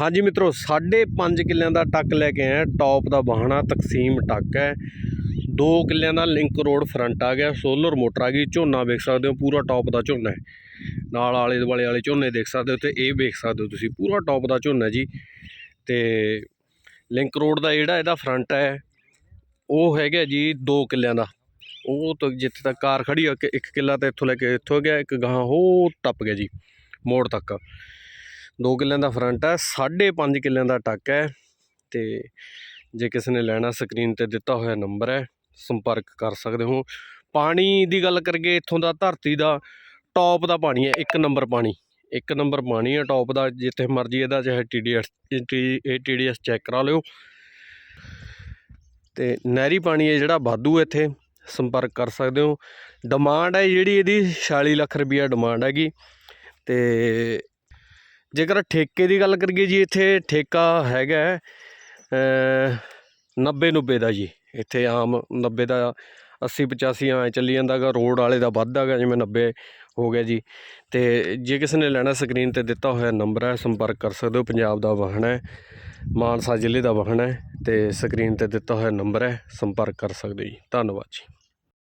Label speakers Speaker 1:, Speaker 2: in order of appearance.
Speaker 1: ਹਾਂਜੀ ਮਿੱਤਰੋ 5.5 ਕਿੱਲਿਆਂ ਦਾ ਟੱਕ ਲੈ ਕੇ ਆਇਆ। ਟੌਪ ਦਾ ਵਾਹਣਾ, ਤਕਸੀਮ ਟੱਕ ਹੈ। 2 ਕਿੱਲਿਆਂ ਦਾ ਲਿੰਕ ਰੋਡ ਫਰੰਟ ਆ ਗਿਆ। ਸੋਲਰ ਮੋਟਰ ਆ ਗਈ, ਝੋਨਾ ਵੇਖ ਸਕਦੇ ਹੋ, ਪੂਰਾ ਟੌਪ ਦਾ ਝੋਨਾ ਹੈ। ਨਾਲ ਆਲੇ ਦੁਆਲੇ ਵਾਲੇ ਝੋਨੇ ਦੇਖ ਸਕਦੇ ਹੋ ਤੇ ਇਹ ਵੇਖ ਸਕਦੇ ਹੋ ਤੁਸੀਂ, ਪੂਰਾ ਟੌਪ ਦਾ ਝੋਨਾ ਜੀ। ਤੇ ਲਿੰਕ ਰੋਡ ਦਾ ਜਿਹੜਾ ਇਹਦਾ ਫਰੰਟ ਹੈ, ਉਹ ਹੈਗਾ ਜੀ 2 ਕਿੱਲਿਆਂ ਦਾ। ਉਹ ਤੋਂ ਜਿੱਥੇ ਤੱਕ ਕਾਰ ਖੜੀ ਆ ਕਿ ਇੱਕ ਕਿੱਲਾ ਤਾਂ ਇੱਥੋਂ ਲੈ ਕੇ, ਇੱਥੋਂ ਗਿਆ, ਇੱਕ ਗਾਂ ਉਹ ਟੱਪ ਗਿਆ ਜੀ, ਮੋੜ ਤੱਕ। 2 ਕਿੱਲਿਆਂ ਦਾ ਫਰੰਟ ਹੈ 5.5 ਕਿੱਲਿਆਂ ਦਾ ਟੱਕ ਹੈ ਤੇ ਜੇ ਕਿਸੇ ਨੇ ਲੈਣਾ ਸਕਰੀਨ ਤੇ ਦਿੱਤਾ ਹੋਇਆ ਨੰਬਰ ਹੈ, ਸੰਪਰਕ ਕਰ ਸਕਦੇ ਹੋ। ਪਾਣੀ ਦੀ ਗੱਲ ਕਰੀਏ, ਇੱਥੋਂ ਦਾ ਧਰਤੀ ਦਾ ਟੌਪ ਦਾ ਪਾਣੀ ਹੈ, ਇੱਕ ਨੰਬਰ ਪਾਣੀ, ਇੱਕ ਨੰਬਰ ਪਾਣੀ ਹੈ ਟੌਪ ਦਾ, ਜਿੱਥੇ ਮਰਜ਼ੀ ਇਹਦਾ ਚਾਹੇ ਟੀਡੀਐਸ ਟੀਡੀਐਸ ਚੈੱਕ ਕਰਾ ਲਿਓ। ਤੇ ਨਹਿਰੀ ਪਾਣੀ ਹੈ ਜਿਹੜਾ, ਵਾਧੂ ਹੈ ਇੱਥੇ, ਸੰਪਰਕ ਕਰ ਸਕਦੇ ਹੋ। ਡਿਮਾਂਡ ਹੈ ਜਿਹੜੀ ਇਹਦੀ 46 ਲੱਖ ਰੁਪਈਆ ਡਿਮਾਂਡ ਹੈਗੀ। ਤੇ ਜੇਕਰ ਠੇਕੇ ਦੀ ਗੱਲ ਕਰੀਏ ਜੀ, ਇੱਥੇ ਠੇਕਾ ਹੈਗਾ 90 90 ਦਾ ਜੀ। ਇੱਥੇ ਆਮ 90 ਦਾ 80 85 ਐ ਚੱਲੀ ਜਾਂਦਾ ਗਾ ਰੋਡ ਵਾਲੇ ਦਾ ਵੱਧ ਹੈਗਾ, ਜਿਵੇਂ 90 ਹੋ ਗਿਆ ਜੀ। ਤੇ ਜੇ ਕਿਸੇ ਨੇ ਲੈਣਾ ਸਕਰੀਨ ਤੇ ਦਿੱਤਾ ਹੋਇਆ ਨੰਬਰ ਹੈ, ਸੰਪਰਕ ਕਰ ਸਕਦੇ ਹੋ, ਪੰਜਾਬ ਦਾ ਵਾਹਨ ਹੈ, ਮਾਨਸਾ ਜ਼ਿਲ੍ਹੇ ਦਾ ਵਾਹਨ ਹੈ, ਤੇ ਸਕਰੀਨ ਤੇ ਦਿੱਤਾ ਹੋਇਆ ਨੰਬਰ ਹੈ, ਸੰਪਰਕ ਕਰ ਸਕਦੇ ਹੋ ਜੀ। ਧੰਨਵਾਦ ਜੀ।